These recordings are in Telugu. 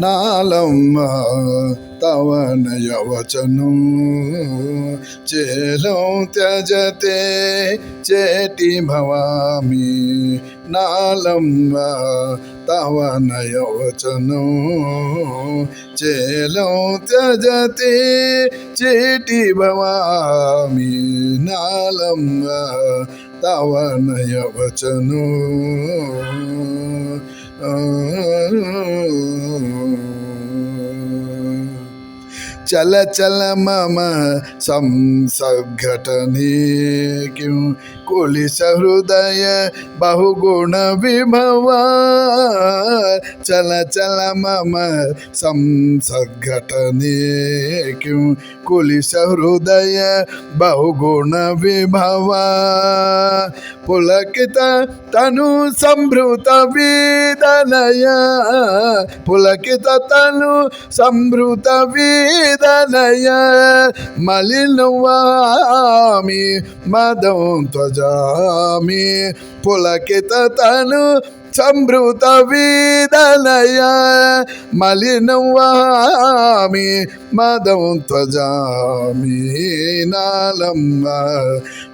నాలమ్మ తవ నయవచను చేలం త్యజతే చేటి భవామి. నాలమ్మ తవ నయవచను చేలం త్యజతే చేటి భవామి. నాలమ్మ తవ चल चल मम संसघटने क्यों? कुलिस सहृदय बहुगुण विभव। चल चल मम संसघटने क्यों? कुलिस सहृदय बहुगुण विभव। पुलकित तनु संभृत वेदनया। पुलकित तनु संभृत वेद వేదనయ మలినవామి మదం త్వజామి పులకిత తను సంభృత మలినం వామి మదం త్వజామి నాలమ్మ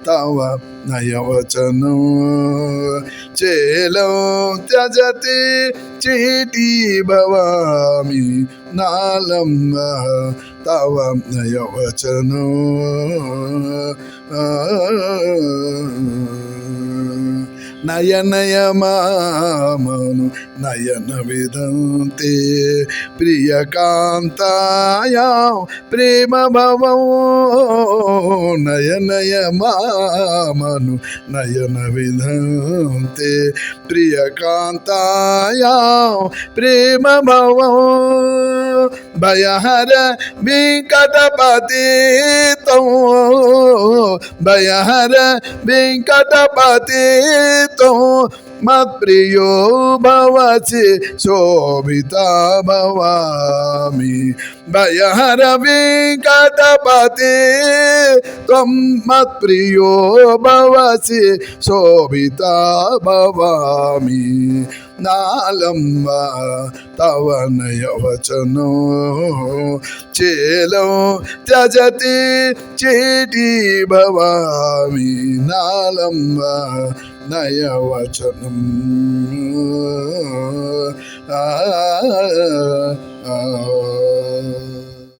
తవ నయవచను చేలం త్యజతి చీటి భవామి నాలమ్మ తవ నయవచను నయనయమామను నయన విదంతే. ప్రియకాంతాయా ప్రేమ భవం నయనయమామను నయన విదంతే. ప్రియకాంతాయా ప్రేమ భవం భయహర వెంకటపతి తో భయహర వెంకటపతి తో మత్ప్రియో భవసి శోభితా భవామి భయహర వెంకటపతి త్వం మత్ప్రియో భవసి శోభితా భవామి. నాలమ్మ తవ నయవచనో చేలో త్యజతి చేటి భవామి. నాలమ్మ నయవచనం ఆ, ఆ, ఆ.